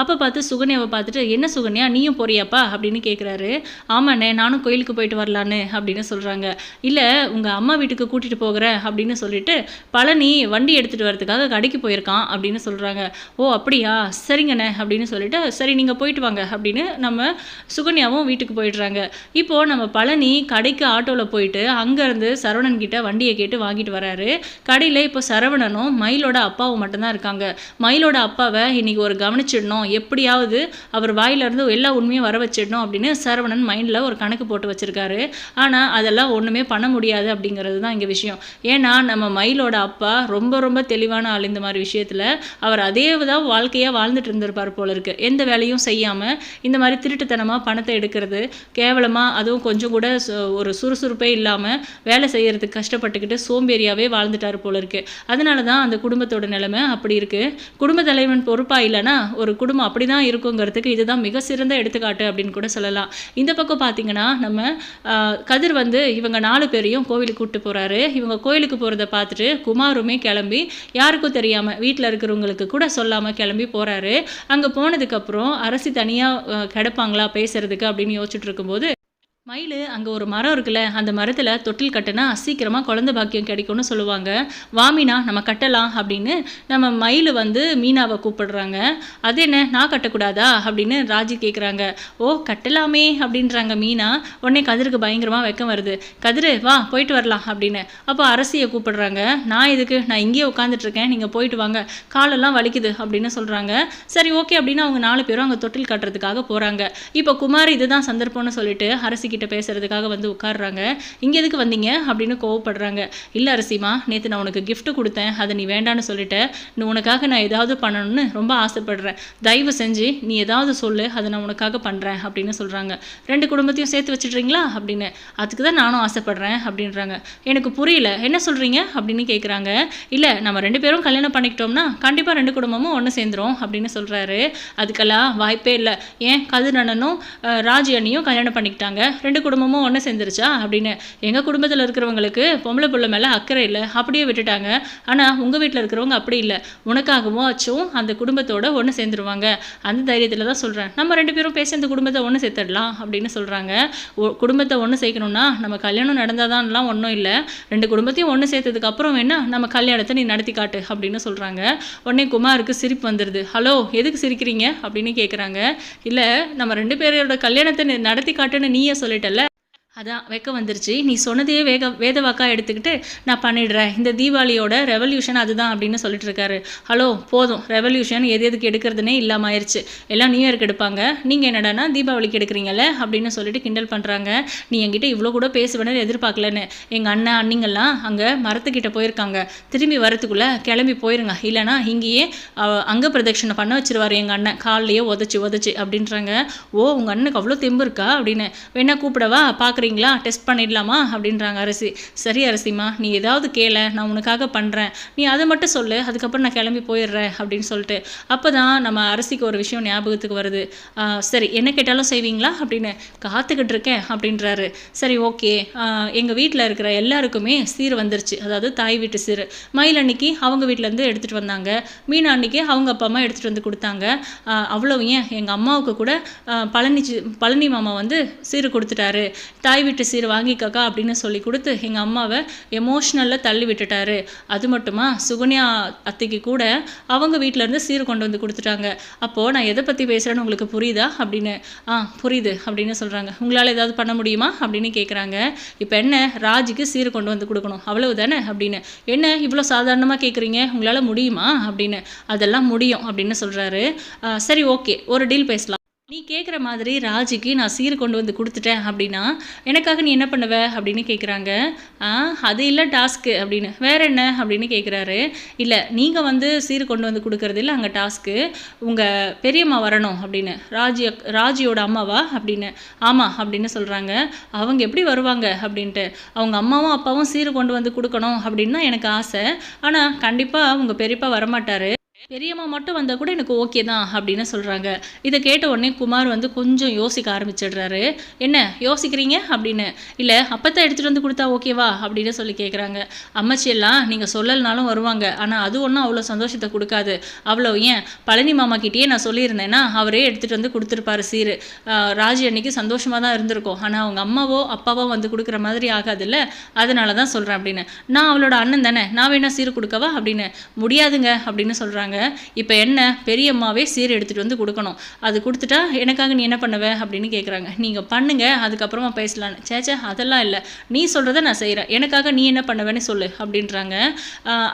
அப்போ பார்த்து சுகன்யாவை பார்த்துட்டு என்ன சுகன்யா நீயும் போறியாப்பா? அப்படின்னு கேட்குறாரு ஆமாண்ணே நானும் கோயிலுக்கு போயிட்டு வரலான்னு அப்படின்னு சொல்கிறாங்க இல்லை உங்கள் அம்மா வீட்டுக்கு கூட்டிகிட்டு போகிறேன் அப்படின்னு சொல்லிட்டு பழனி வண்டி எடுத்துகிட்டு வரதுக்காக கடைக்கு போயிருக்கான் அப்படின்னு சொல்கிறாங்க ஓ அப்படியா? சரிங்கண்ணே அப்படின்னு சொல்லிட்டு சரி நீங்கள் போயிட்டு வாங்க அப்படின்னு நம்ம சுகன்யாவும் வீட்டுக்கு போயிடுறாங்க. இப்போது நம்ம பழனி கடைக்கு ஆட்டோவில் போயிட்டு அங்கேருந்து சரவணன் கிட்ட வண்டியை கேட்டு வாங்கிட்டு வராரு. கடையில் இப்போ சரவணனும் மயிலோட அப்பாவும் மட்டும்தான் இருக்காங்க. மயிலோட அப்பாவை இன்னைக்கு ஒரு கவனிச்சிடணும். எப்படியாவது அவர் வாயிலிருந்து எல்லா உண்மையும் வர வச்சிடணும் அப்படின்னு சரவணன் மைண்டில் ஒரு கணக்கு போட்டு வச்சுருக்காரு. ஆனால் அதெல்லாம் ஒன்றுமே பண்ண முடியாது அப்படிங்கிறது தான் இங்கே விஷயம். ஏன்னா நம்ம மயிலோட அப்பா ரொம்ப ரொம்ப தெளிவான ஆள் இந்த மாதிரி விஷயத்தில். அவர் அதே தான் வாழ்க்கையாக வாழ்ந்துட்டு இருந்திருப்பார் போல இருக்குது எந்த வேலையும் செய்யாமல் இந்த மாதிரி திருட்டுத்தனமாக பணத்தை எடுக்கிறது கேவலமாக அதுவும் கொஞ்சம் கூட சு- ஒரு சுறுசுறுப்பே இல்லாமல் வேலை செய்கிறதுக்கு கஷ்டப்பட்டுக்கிட்டு சோம்பேறியாகவே வாழ்ந்துட்டார் போல இருக்கு. அதனால தான் அந்த குடும்பத்தோட நிலைமை அப்படி இருக்கு. குடும்ப தலைவன் பொறுப்பாக இல்லைன்னா ஒரு குடும்பம் அப்படி தான் இருக்குங்கிறதுக்கு இதுதான் மிக சிறந்த எடுத்துக்காட்டு அப்படின்னு கூட சொல்லலாம். இந்த பக்கம் பார்த்தீங்கன்னா நம்ம கதிர் வந்து இவங்க நாலு பேரையும் கோவிலுக்கு கூப்பிட்டு போறாரு. இவங்க கோயிலுக்கு போகிறத பார்த்துட்டு குமாருமே கிளம்பி யாருக்கும் தெரியாமல் வீட்டில் இருக்கிறவங்களுக்கு கூட சொல்லாமல் கிளம்பி போறாரு. அங்கே போனதுக்கப்புறம் அரசு தனியாக கிடப்பாங்களா பேசுறதுக்கு அப்படின்னு யோசிச்சுட்டு இருக்கும்போது மயில் அங்கே ஒரு மரம் இருக்குல்ல அந்த மரத்தில் தொட்டில் கட்டினா சீக்கிரமாக குழந்தை பாக்கியம் கிடைக்கும்னு சொல்லுவாங்க. வாமினா நம்ம கட்டலாம் அப்படின்னு நம்ம மயில் வந்து மீனாவை கூப்பிடுறாங்க. அது என்ன நான் கட்டக்கூடாதா அப்படின்னு ராஜி கேட்குறாங்க ஓ கட்டலாமே அப்படின்றாங்க மீனா. உடனே கதிருக்கு பயங்கரமாக வெக்கம் வருது. கதிரு வா போயிட்டு வரலாம் அப்படின்னு. அப்போ அரசியை கூப்பிடுறாங்க. நான் இதுக்கு நான் இங்கேயே உட்காந்துட்ருக்கேன் நீங்கள் போயிட்டு வாங்க. காலெல்லாம் வலிக்குது அப்படின்னு சொல்கிறாங்க சரி ஓகே அப்படின்னு அவங்க நாலு பேரும் அங்கே தொட்டில் கட்டுறதுக்காக போகிறாங்க இப்போ குமார் இதுதான் சந்தர்ப்பம்னு சொல்லிட்டு அரசிக்கிட்ட கிட்ட பேசுறதுக்காக வந்து உட்காடுறாங்க இங்கே எதுக்கு வந்தீங்க? அப்படின்னு கோவப்படுறாங்க. இல்லை அரசிமா நேற்று நான் உனக்கு கிஃப்ட் கொடுத்தேன். அதை நீ வேண்டான்னு சொல்லிட்டு. நீ உனக்காக நான் ஏதாவது பண்ணணும்னு ரொம்ப ஆசைப்படுறேன். தயவு செஞ்சு நீ ஏதாவது சொல்லு. அதை நான் உனக்காக பண்ணுறேன் அப்படின்னு சொல்கிறாங்க ரெண்டு குடும்பத்தையும் சேர்த்து வச்சிடுறீங்களா? அப்படின்னு. அதுக்கு தான் நானும் ஆசைப்படுறேன் அப்படின்றாங்க. எனக்கு புரியல. என்ன சொல்கிறீங்க அப்படின்னு கேட்குறாங்க இல்லை நம்ம ரெண்டு பேரும் கல்யாணம் பண்ணிக்கிட்டோம்னா கண்டிப்பாக ரெண்டு குடும்பமும் ஒன்று சேர்ந்துரும் அப்படின்னு சொல்கிறாரு அதுக்கெல்லாம் வாய்ப்பே இல்லை. ஏன்? கதிர் அண்ணனும் ராஜி அண்ணியும் கல்யாணம் பண்ணிக்கிட்டாங்க. ரெண்டு குடும்பமும் ஒன்று சேர்ந்துருச்சா? அப்படின்னு எங்கள் குடும்பத்தில் இருக்கிறவங்களுக்கு பொம்பளை பிள்ளை மேலே அக்கறை இல்லை. அப்படியே விட்டுட்டாங்க. ஆனால் உங்கள் வீட்டில் இருக்கிறவங்க அப்படி இல்லை. உனக்காகவும் அச்சும் அந்த குடும்பத்தோட ஒன்று சேர்ந்துருவாங்க. அந்த தைரியத்தில் தான் சொல்கிறேன் நம்ம ரெண்டு பேரும் பேசி அந்த குடும்பத்தை ஒன்று சேர்த்துடலாம் அப்படின்னு சொல்கிறாங்க குடும்பத்தை ஒன்று சேர்க்கணும்னா நம்ம கல்யாணம் நடந்தாதான்லாம் ஒன்றும் இல்லை. ரெண்டு குடும்பத்தையும் ஒன்று சேர்த்ததுக்கு அப்புறம் வேணா நம்ம கல்யாணத்தை நீ நடத்தி காட்டு அப்படின்னு சொல்கிறாங்க உடனே குமாருக்கு சிரிப்பு வந்துடுது ஹலோ எதுக்கு சிரிக்கிறீங்க? அப்படின்னு கேட்குறாங்க இல்லை நம்ம ரெண்டு பேரோட கல்யாணத்தை நடத்தி காட்டுன்னு நீயே சொல்லிட்டல அதான் வெக்க வந்துருச்சு. நீ சொன்னதையே வேக வேதவாக்கா எடுத்துக்கிட்டு நான் பண்ணிடுறேன். இந்த தீபாவளியோட ரெவல்யூஷன் அதுதான் அப்படின்னு சொல்லிட்டு இருக்காரு. ஹலோ போதும். ரெவல்யூஷன் எது எதுக்கு எடுக்கிறதுனே இல்லாமல் ஆயிடுச்சு எல்லாம் நியூ இயர்க்கு எடுப்பாங்க. நீங்கள் என்னடானா தீபாவளிக்கு எடுக்கிறீங்கல்ல அப்படின்னு சொல்லிட்டு கிண்டல் பண்ணுறாங்க நீ என்கிட்ட இவ்வளோ கூட பேசுவேன்னு எதிர்பார்க்கலன்னு. எங்கள் அண்ணன் அண்ணிங்கெல்லாம் அங்கே மரத்துக்கிட்ட போயிருக்காங்க. திரும்பி வரத்துக்குள்ளே கிளம்பி போயிருங்க. இல்லைனா இங்கேயே அங்க பிரதட்சணை பண்ண வச்சிருவார் எங்கள் அண்ணன். காலையே உதச்சி உதச்சி அப்படின்றாங்க. ஓ உங்கள் அண்ணனுக்கு அவ்வளோ தெம்பு இருக்கா? அப்படின்னு. வேணா கூப்பிடவா பார்க்குறீங்களா? டெஸ்ட் பண்ணிடலாமா? அப்படின்றாங்க அரசி. சரி அரசிம்மா நீ ஏதாவது கேள நான் உனக்காக பண்ணுறேன் நீ அதை மட்டும் சொல்லு அதுக்கப்புறம் நான் கிளம்பி போயிடுறேன் அப்படின்னு சொல்லிட்டு. அப்போ தான் நம்ம அரசிக்கு ஒரு விஷயம் ஞாபகத்துக்கு வருது. சரி என்ன கேட்டாலும் செய்வீங்களா? அப்படின்னு காத்துக்கிட்டு இருக்கேன் அப்படின்றாரு. சரி ஓகே. எங்கள் வீட்டில் இருக்கிற எல்லாருக்குமே சீர் வந்துருச்சு. அதாவது தாய் வீட்டு சீர். மயில் அன்னைக்கு அவங்க வீட்டிலேருந்து எடுத்துகிட்டு வந்தாங்க. மீனா அன்னைக்கு அவங்க அப்பா அம்மா எடுத்துகிட்டு வந்து கொடுத்தாங்க. அவ்வளோ ஏன்? எங்கள் அம்மாவுக்கு கூட பழனி பழனி மாமா வந்து சீர் கொடுத்துட்டாரு. தாய் வீட்டு சீர் வாங்கிக்கக்கா அப்படின்னு சொல்லி கொடுத்து எங்கள் அம்மாவை எமோஷ்னலில் தள்ளி விட்டுட்டாரு. அது மட்டுமா? சுகன்யா அத்தைக்கு கூட அவங்க வீட்டிலேருந்து இருந்து சீர் கொண்டு வந்து கொடுத்துட்டாங்க. அப்போது நான் எதை பற்றி பேசுகிறேன்னு உங்களுக்கு புரியுதா? அப்படின்னு ஆ புரியுது அப்படின்னு சொல்கிறாங்க உங்களால் ஏதாவது பண்ண முடியுமா? அப்படின்னு கேட்குறாங்க இப்போ என்ன? ராஜுக்கு சீர் கொண்டு வந்து கொடுக்கணும். அவ்வளவு தானே அப்படின்னு என்ன இவ்வளோ சாதாரணமாக கேட்குறீங்க உங்களால் முடியுமா? அப்படின்னு அதெல்லாம் முடியும் அப்படின்னு சொல்கிறாரு சரி ஓகே. ஒரு டீல் பேசலாம். நீ கேட்குற மாதிரி ராஜிக்கு நான் சீர் கொண்டு வந்து கொடுத்துட்டேன் அப்படின்னா எனக்காக நீ என்ன பண்ணுவ அப்படின்னு கேட்குறாங்க ஆ அது இல்லை டாஸ்க்கு அப்படின்னு. வேற என்ன அப்படின்னு கேட்குறாரு இல்லை நீங்கள் வந்து சீர் கொண்டு வந்து கொடுக்கறது இல்லை அங்கே டாஸ்க்கு. உங்கள் பெரியம்மா வரணும் அப்படின்னு. ராஜி ராஜியோட அம்மாவா அப்படின்னு. ஆமாம் அப்படின்னு சொல்கிறாங்க அவங்க எப்படி வருவாங்க அப்படின்ட்டு. அவங்க அம்மாவும் அப்பாவும் சீர் கொண்டு வந்து கொடுக்கணும் அப்படின்னு தான் எனக்கு ஆசை. ஆனால் கண்டிப்பாக உங்கள் பெரியப்பா வரமாட்டார். பெரியம்மா மட்டும் வந்தால் கூட எனக்கு ஓகே தான் அப்படின்னு சொல்கிறாங்க இதை கேட்ட உடனே குமார் வந்து கொஞ்சம் யோசிக்க ஆரம்பிச்சிடுறாரு. என்ன யோசிக்கிறீங்க? அப்படின்னு. இல்லை அப்பத்தான் எடுத்துகிட்டு வந்து கொடுத்தா ஓகேவா அப்படின்னு சொல்லி கேட்குறாங்க அம்மச்சி எல்லாம் நீங்கள் சொல்லலைனாலும் வருவாங்க. ஆனால் அது ஒன்றும் அவ்வளோ சந்தோஷத்தை கொடுக்காது. அவ்வளோ ஏன்? பழனி மாமா கிட்டேயே நான் சொல்லியிருந்தேன்னா அவரே எடுத்துகிட்டு வந்து கொடுத்துருப்பாரு சீர். ராஜு ராஜி அன்னைக்கு சந்தோஷமாக தான் இருந்திருக்கும். ஆனால் அவங்க அம்மாவோ அப்பாவோ வந்து கொடுக்குற மாதிரி ஆகாதுல்ல? அதனால தான் சொல்கிறேன் அப்படின்னு. நான் அவளோட அண்ணன் தானே. நான் வேணா சீர் கொடுக்கவா? அப்படின்னு. முடியாதுங்க அப்படின்னு சொல்கிறாங்க இப்போ என்ன? பெரியம்மாவே சீர் எடுத்துகிட்டு வந்து கொடுக்கணும். அது கொடுத்துட்டா எனக்காக நீ என்ன பண்ணுவ? அப்படின்னு கேட்குறாங்க நீங்கள் பண்ணுங்க அதுக்கப்புறமா பேசலான்னு. சேச்சா அதெல்லாம் இல்லை. நீ சொல்கிறத நான் செய்கிறேன் எனக்காக நீ என்ன பண்ணுவேன்னு சொல்லு அப்படின்றாங்க.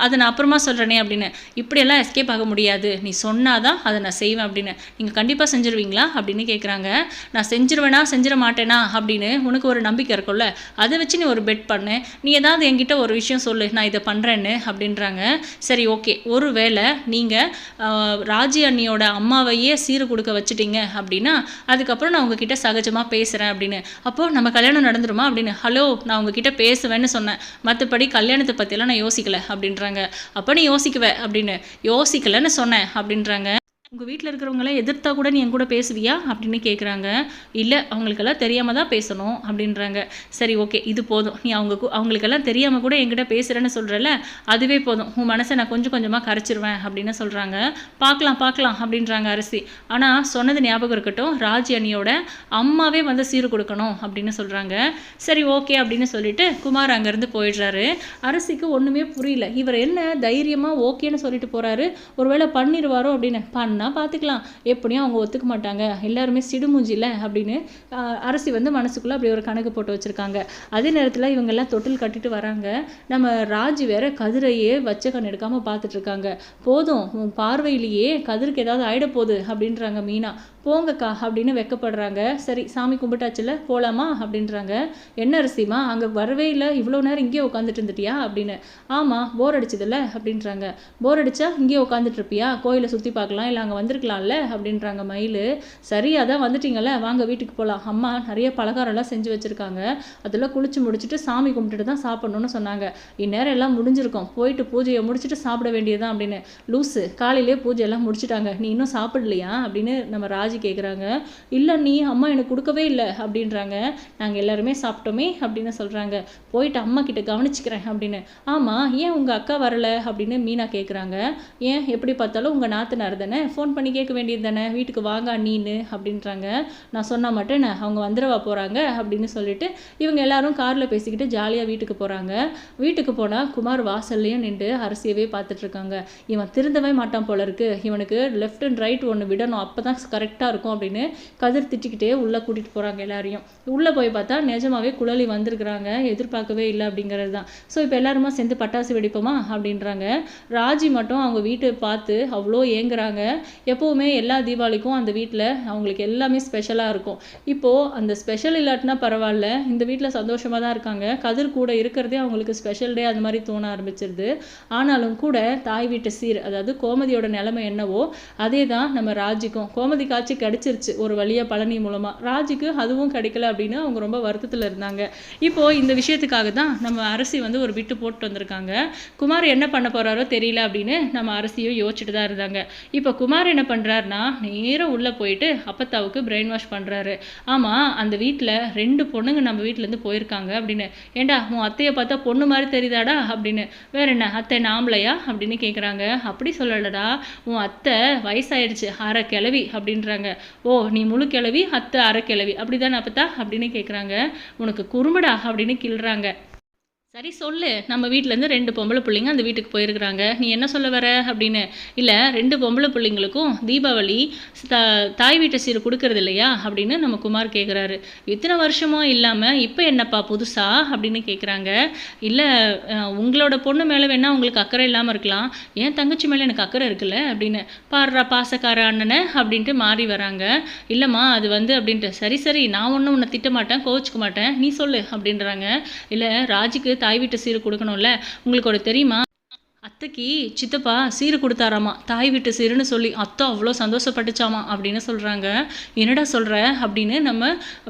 அதை நான் அப்புறமா சொல்கிறேனே அப்படின்னு. இப்படியெல்லாம் எஸ்கேப் ஆக முடியாது. நீ சொன்னாதான் அதை நான் செய்வேன் அப்படின்னு. நீங்கள் கண்டிப்பாக செஞ்சுருவீங்களா? அப்படின்னு கேட்குறாங்க நான் செஞ்சிருவேனா செஞ்சிட மாட்டேனா? அப்படின்னு உனக்கு ஒரு நம்பிக்கை இருக்கும்ல. அதை வச்சு நீ ஒரு பெட் பண்ணு. நீ ஏதாவது என்கிட்ட ஒரு விஷயம் சொல்லு. நான் இதை பண்ணுறேன்னு அப்படின்றாங்க. சரி ஓகே. ஒரு வேளை நீங்கள் ராஜி அண்ணியோட அம்மாவையே சீர் கொடுக்க வச்சிட்டீங்க அப்படின்னா அதுக்கப்புறம் நான் உங்ககிட்ட சகஜமாக பேசுகிறேன் அப்படின்னு. அப்போது நம்ம கல்யாணம் நடந்துருமா அப்படின்னு ஹலோ நான் உங்ககிட்ட பேசுவேன்னு சொன்னேன். மற்றபடி கல்யாணத்தை பற்றியெல்லாம் நான் யோசிக்கல அப்படின்றாங்க. அப்போ நீ யோசிக்குவ அப்படின்னு யோசிக்கலன்னு சொன்னேன் அப்படின்றாங்க. உங்கள் வீட்டில் இருக்கிறவங்களாம் எதிர்த்தா கூட நீ என் கூட பேசுவியா? அப்படின்னு கேட்குறாங்க இல்லை அவங்களுக்கெல்லாம் தெரியாமல் தான் பேசணும் அப்படின்றாங்க. சரி ஓகே இது போதும். நீ அவங்க அவங்களுக்கெல்லாம் தெரியாமல் கூட என்கிட்ட பேசுகிறேன்னு சொல்கிறல அதுவே போதும். உன் மனசை நான் கொஞ்சம் கொஞ்சமாக கரைச்சிருவேன் அப்படின்னு சொல்கிறாங்க பார்க்கலாம் பார்க்கலாம் அப்படின்றாங்க அரசி. ஆனால் சொன்னது ஞாபகம் இருக்கட்டும். ராஜ் அணியோட அம்மாவே வந்து சீர் கொடுக்கணும் அப்படின்னு சொல்கிறாங்க சரி ஓகே அப்படின்னு சொல்லிட்டு குமார் அங்கேருந்து போயிடுறாரு. அரசிக்கு ஒன்றுமே புரியல. இவர் என்ன தைரியமாக ஓகேன்னு சொல்லிட்டு போகிறாரு ஒருவேளை பண்ணிடுவாரோ அப்படின்னு? பண்ண பண்ணால் பார்த்துக்கலாம் எப்படியும் அவங்க ஒத்துக்க மாட்டாங்க. எல்லாருமே சிடுமூஞ்சில அப்படின்னு அரசி வந்து மனசுக்குள்ளே அப்படி ஒரு கணக்கு போட்டு வச்சுருக்காங்க. அதே நேரத்தில் இவங்கெல்லாம் தொட்டில் கட்டிட்டு வராங்க. நம்ம ராஜி வேற கதிரையே வச்ச கண் எடுக்காமல் பார்த்துட்டு இருக்காங்க. போதும் உன் பார்வையிலேயே கதிருக்கு ஏதாவது ஆகிட போகுது அப்படின்றாங்க மீனா. போங்கக்கா அப்படின்னு வெக்கப்படுறாங்க. சரி சாமி கும்பிட்டாச்சுல போகலாமா அப்படின்றாங்க. என்ன அரிசிமா அங்கே வரவே இல்லை இவ்வளோ நேரம் இங்கேயே உட்காந்துட்டு இருந்துட்டியா அப்படின்னு. ஆமாம் போர் அடிச்சதில்ல அப்படின்றாங்க. போர் அடிச்சா இங்கேயே உட்காந்துட்டு இருப்பியா? கோயிலை சுற்றி பார்க்கலாம் இல்லை நாங்கள் வந்திருக்கலாம்ல அப்படின்றாங்க மயில். சரி அதான் வந்துட்டீங்கல்ல வாங்க வீட்டுக்கு போகலாம் அம்மா நிறைய பலகாரம்லாம் செஞ்சு வச்சுருக்காங்க. அதெல்லாம் குளிச்சு முடிச்சுட்டு சாமி கும்பிட்டுட்டு தான் சாப்பிட்ணுன்னு சொன்னாங்க. இந்நேரம் எல்லாம் முடிஞ்சிருக்கும். போயிட்டு பூஜையை முடிச்சுட்டு சாப்பிட வேண்டியதுதான் அப்படின்னு. லூஸு காலையிலே பூஜையெல்லாம் முடிச்சிட்டாங்க. நீ இன்னும் சாப்பிடலையா அப்படின்னு நம்ம ராஜி கேட்குறாங்க இல்லை நீ அம்மா எனக்கு கொடுக்கவே இல்லை அப்படின்றாங்க. நாங்கள் எல்லாருமே சாப்பிட்டோமே அப்படின்னு சொல்கிறாங்க போயிட்டு அம்மா கிட்ட கவனிச்சுக்கிறேன் அப்படின்னு. ஆமாம் ஏன் உங்கள் அக்கா வரலை அப்படின்னு மீனா கேட்குறாங்க ஏன் எப்படி பார்த்தாலும் உங்கள் நாத்தனார் தானே? ஃபோன் பண்ணி கேட்க வேண்டியது தானே? வீட்டுக்கு வாங்க அண்ணின்னு அப்படின்றாங்க. நான் சொன்னால் மட்டும் என்ன? அவங்க வந்துடவா போகிறாங்க அப்படின்னு சொல்லிட்டு இவங்க எல்லாரும் காரில் பேசிக்கிட்டு ஜாலியாக வீட்டுக்கு போகிறாங்க வீட்டுக்கு போனால் குமார் வாசல்லையும் நின்று அரசியவே பார்த்துட்ருக்காங்க இவன் திருந்தவே மாட்டான் போல இருக்கு. இவனுக்கு லெஃப்ட் அண்ட் ரைட் ஒன்று விடணும். அப்போ தான் கரெக்டாக இருக்கும் அப்படின்னு கதிர் திட்டிக்கிட்டே உள்ளே கூட்டிகிட்டு போகிறாங்க எல்லாரையும். உள்ளே போய் பார்த்தா நிஜமாவே குழலி வந்திருக்கிறாங்க. எதிர்பார்க்கவே இல்லை அப்படிங்கிறது தான். ஸோ இப்போ எல்லாருமா சேர்ந்து பட்டாசு வெடிப்போமா அப்படின்றாங்க. ராஜி மட்டும் அவங்க வீட்டை பார்த்து அவ்வளோ ஏங்குறாங்க. எப்போவுமே எல்லா தீபாவளிக்கும் அந்த வீட்டில் அவங்களுக்கு எல்லாமே ஸ்பெஷலாக இருக்கும். இப்போது அந்த ஸ்பெஷல் இல்லாட்டினா பரவாயில்ல இந்த வீட்டில் சந்தோஷமாக தான் இருக்காங்க. கதிர் கூட இருக்கிறதே அவங்களுக்கு ஸ்பெஷல் டே அது மாதிரி தோண ஆரம்பிச்சிருது. ஆனாலும் கூட தாய் வீட்டு சீர் அதாவது கோமதியோட நிலைமை என்னவோ அதே தான் நம்ம ராஜிக்கும். கோமதி காட்சி கிடைச்சிருச்சு ஒரு வழியாக பழனி மூலமாக ராஜிக்கு அதுவும் கிடைக்கல அப்படின்னு அவங்க ரொம்ப வருத்தத்தில் இருந்தாங்க. இப்போது இந்த விஷயத்துக்காக தான் நம்ம அரசி வந்து ஒரு விட்டு போட்டு வந்திருக்காங்க. குமார் என்ன பண்ண போகிறாரோ தெரியல அப்படின்னு நம்ம அரசியும் யோசிச்சுட்டு தான் இருந்தாங்க. இப்போ குமார் என்ன பண்ணுறாருனா நேராக உள்ளே போயிட்டு அப்பத்தாவுக்கு பிரெயின் வாஷ் பண்ணுறாரு ஆமாம் அந்த வீட்டில் ரெண்டு பொண்ணுங்க நம்ம வீட்டிலேருந்து போயிருக்காங்க அப்படின்னு. ஏண்டா உன் அத்தையை பார்த்தா பொண்ணு மாதிரி தெரியுதாடா அப்படின்னு. வேற என்ன அத்தை நாம்பளையா அப்படின்னு கேட்குறாங்க அப்படி சொல்லலடா உன் அத்தை வயசாயிடுச்சு அரை கிளவி அப்படின்றாங்க. ஓ நீ முழு கிளவி அத்தை அரை கிளவி அப்படிதானே அப்பத்தா அப்படின்னு கேட்குறாங்க உனக்கு குறும்படா அப்படின்னு கிள்றாங்க. சரி சொல்லு. நம்ம வீட்டிலேருந்து ரெண்டு பொம்பளை பிள்ளைங்க அந்த வீட்டுக்கு போயிருக்கிறாங்க. நீ என்ன சொல்ல வர? அப்படின்னு. இல்லை ரெண்டு பொம்பளை பிள்ளைங்களுக்கும் தீபாவளி த தாய் வீட்டு சீர் கொடுக்கறது இல்லையா? அப்படின்னு நம்ம குமார் கேட்குறாரு இத்தனை வருஷமும் இல்லாமல் இப்போ என்னப்பா புதுசா? அப்படின்னு கேட்குறாங்க இல்லை உங்களோட பொண்ணு மேலே வேணால் உங்களுக்கு அக்கறை இல்லாமல் இருக்கலாம். ஏன் தங்கச்சி மேலே எனக்கு அக்கறை இருக்குல்ல? அப்படின்னு. பாடுறா பாசக்கார அண்ணனை அப்படின்ட்டு மாறி வராங்க. இல்லைம்மா அது வந்து அப்படின்ட்டு. சரி சரி நான் ஒன்றும் உன்னை திட்ட மாட்டேன் கோவிச்சுக்க மாட்டேன். நீ சொல்லு அப்படின்றாங்க. இல்லை ராஜுக்கு தாய் வீட்டு சீர் கொடுக்கணும்ல? உங்களுக்கு ஒரு தெரியுமா? அத்தைக்கு சித்தப்பா சீர் கொடுத்தாராமா? தாய் வீட்டு சீருன்னு சொல்லி அத்தை அவ்வளோ சந்தோஷப்பட்டுச்சாமா? அப்படின்னு சொல்கிறாங்க என்னடா சொல்கிற அப்படின்னு நம்ம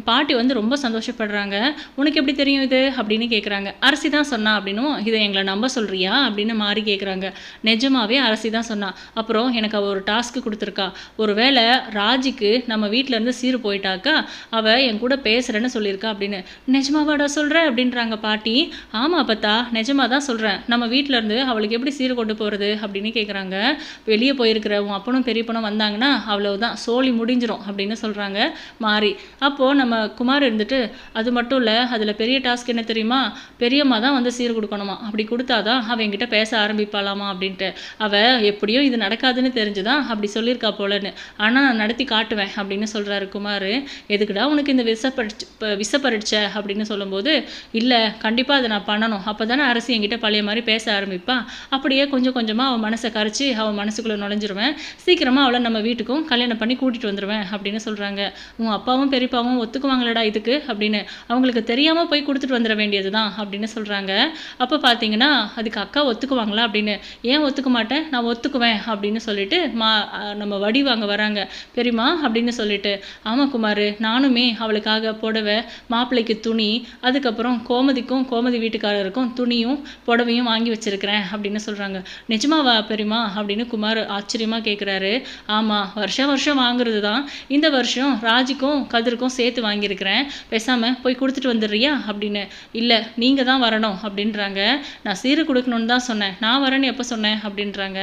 பாட்டி வந்து ரொம்ப சந்தோஷப்படுறாங்க. உனக்கு எப்படி தெரியும் இது? அப்படின்னு கேட்குறாங்க அரசி தான் சொன்னா அப்படின்னும் இதை எங்களை நம்ப சொல்கிறியா அப்படின்னு மாறி கேட்குறாங்க நிஜமாவே அரசி தான் சொன்னா. அப்புறம் எனக்கு அவள் ஒரு டாஸ்க்கு கொடுத்துருக்கா. ஒரு வேளை ராஜிக்கு நம்ம வீட்டிலேருந்து சீர் போயிட்டாக்கா அவள் என் கூட பேசுகிறேன்னு சொல்லியிருக்கா அப்படின்னு. நிஜமாவாடா சொல்கிற அப்படின்றாங்க பாட்டி. ஆமாம் பார்த்தா நிஜமாக தான் சொல்கிறேன் நம்ம வீட்டிலேருந்து அவளுக்கு எப்படி சீர் கொண்டு போகிறது அப்படின்னு கேட்குறாங்க வெளியே போயிருக்கிற உன் அப்பனும் பெரியப்பனும் வந்தாங்கன்னா அவ்வளவுதான் சோழி முடிஞ்சிடும் அப்படின்னு சொல்கிறாங்க மாறி அப்போது நம்ம குமார் இருந்துட்டு அது மட்டும் இல்லை அதில் பெரிய டாஸ்க் என்ன தெரியுமா? பெரியம்மா தான் வந்து சீர் கொடுக்கணுமா? அப்படி கொடுத்தாதான் அவன் என்கிட்ட பேச ஆரம்பிப்பாளாமா அப்படின்ட்டு. அவள் எப்படியோ இது நடக்காதுன்னு தெரிஞ்சுதான் அப்படி சொல்லியிருக்கா போலன்னு. ஆனால் நான் நடத்தி காட்டுவேன் அப்படின்னு சொல்கிறாரு குமார். எதுக்குடா உனக்கு இந்த விசப்பரிச்சு இப்போ விச அப்படின்னு சொல்லும்போது இல்லை கண்டிப்பாக அதை நான் பண்ணணும். அப்போ தானே அரசு என்கிட்ட பழைய மாதிரி பேச ஆரம்பிப்பா. அப்படியே கொஞ்சம் கொஞ்சமாக அவன் மனசை கரைச்சி அவன் மனசுக்குள்ளே நுழைஞ்சிருவேன். சீக்கிரமாக அவளை நம்ம வீட்டுக்கும் கல்யாணம் பண்ணி கூட்டிகிட்டு வந்துடுவேன் அப்படின்னு சொல்கிறாங்க உன் அப்பாவும் பெரியப்பாவும் ஒத்துக்குவாங்களடா இதுக்கு அப்படின்னு அவங்களுக்கு தெரியாமல் போய் கொடுத்துட்டு வந்துட வேண்டியது தான் அப்படின்னு சொல்கிறாங்க அப்போ பார்த்தீங்கன்னா அதுக்கு அக்கா ஒத்துக்குவாங்களா அப்படின்னு ஏன் ஒத்துக்க மாட்டேன்? நான் ஒத்துக்குவேன் அப்படின்னு சொல்லிட்டு மா நம்ம வடி வாங்க வராங்க. பெரியம்மா அப்படின்னு சொல்லிட்டு ஆமாம் குமார் நானுமே அவளுக்காக புடவை மாப்பிள்ளைக்கு துணி அதுக்கப்புறம் கோமதிக்கும் கோமதி வீட்டுக்காரருக்கும் துணியும் புடவையும் வாங்கி வச்சிருக்கிறேன் அப்படின்னு சொல்கிறாங்க நிஜமாவா பெரியம்மா? அப்படின்னு குமார் ஆச்சரியமாக கேட்குறாரு ஆமாம் வருஷம் வருஷம் வாங்குறது தான் இந்த வருஷம் ராஜுக்கும் கதிருக்கும் சேர்த்து வாங்கியிருக்கிறேன். பேசாமல் போய் கொடுத்துட்டு வந்துடுறியா? அப்படின்னு. இல்லை நீங்கள் தான் வரணும் அப்படின்றாங்க. நான் சீரு கொடுக்கணுன்னு தான் சொன்னேன். நான் வரேன்னு எப்போ சொன்னேன்? அப்படின்றாங்க.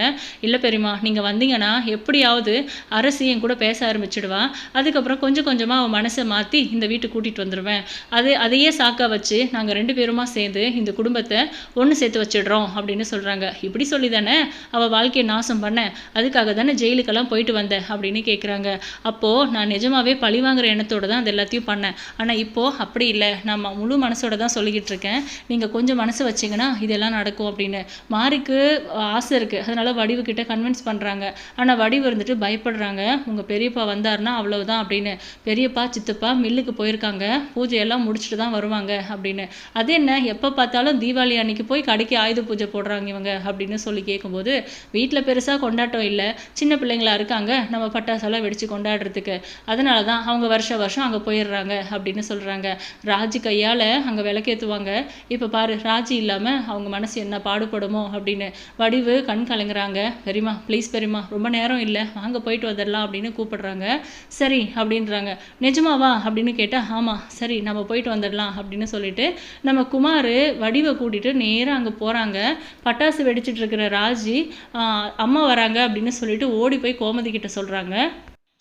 இல்லை பெரியம்மா நீங்கள் வந்தீங்கன்னா எப்படியாவது அரசி என் கூட பேச ஆரம்பிச்சிடுவா. அதுக்கப்புறம் கொஞ்சம் கொஞ்சமாக அவன் மனசை மாற்றி இந்த வீட்டுக்கு கூட்டிகிட்டு வந்துடுவேன் அது அதையே சாக்கா வச்சு நாங்கள் ரெண்டு பேருமா சேர்ந்து இந்த குடும்பத்தை ஒன்று சேர்த்து வச்சிடுறோம் அப்படின்னு சொல்கிறாங்க இப்படி சொல்லி தானே அவள் வாழ்க்கையை நாசம் பண்ணேன் அதுக்காக தானே ஜெயிலுக்கெல்லாம் போயிட்டு வந்த அப்படின்னு கேட்குறாங்க அப்போது நான் நிஜமாவே பழி வாங்குற எண்ணத்தோடு தான் அது எல்லாத்தையும் பண்ணேன். ஆனால் இப்போது அப்படி இல்லை. நான் ம- முழு மனசோட தான் சொல்லிக்கிட்டு இருக்கேன். நீங்கள் கொஞ்சம் மனசு வச்சிங்கன்னா இதெல்லாம் நடக்கும் அப்படின்னு. மாரிக்கு ஆசை இருக்குது அதனால் வடிவுக்கிட்ட கன்வின்ஸ் பண்ணுறாங்க ஆனால் வடிவு இருந்துட்டு பயப்படுறாங்க. உங்கள் பெரியப்பா வந்தார்னா அவ்வளவுதான் அப்படின்னு. பெரியப்பா சித்தப்பா மில்லுக்கு போயிருக்காங்க. பூஜையெல்லாம் முடிச்சுட்டு தான் வருவாங்க அப்படின்னு. அது என்ன? எப்போ பார்த்தாலும் தீபாவளி அன்னைக்கு போய் கடைக்கு ஆயுத பூஜை போடுறாங்க இவங்க. அப்படின்னு சொல்லி கேட்கும்போது வீட்டில் பெருசாக கொண்டாட்டம் இல்லை. சின்ன பிள்ளைங்களா இருக்காங்க நம்ம பட்டாசெல்லாம் வெடித்து கொண்டாடுறதுக்கு. அதனால தான் அவங்க வருஷம் வருஷம் அங்கே போயிடுறாங்க அப்படின்னு சொல்கிறாங்க ராஜி கையால் அங்கே விளக்கேற்றுவாங்க இப்போ பாரு ராஜி இல்லாமல் அவங்க மனசு என்ன பாடுபடுமோ அப்படின்னு வடிவு கண் கலங்குறாங்க. பெரியமா ப்ளீஸ் பெரியம்மா ரொம்ப நேரம் இல்லை வாங்க போயிட்டு வந்துடலாம் அப்படின்னு கூப்பிடுறாங்க. சரி அப்படின்றாங்க. நிஜமாவா அப்படின்னு கேட்டால் ஆமாம் சரி நம்ம போயிட்டு வந்துடலாம் அப்படின்னு சொல்லிட்டு நம்ம குமார் வடிவை கூட்டிட்டு நேராக அங்கே போகிறாங்க பட்டாசு வெடிச்சிட்டு இருக்கிற ராஜி அம்மா வராங்க அப்படின்னு சொல்லிட்டு ஓடி போய் கோமதி கிட்ட சொல்கிறாங்க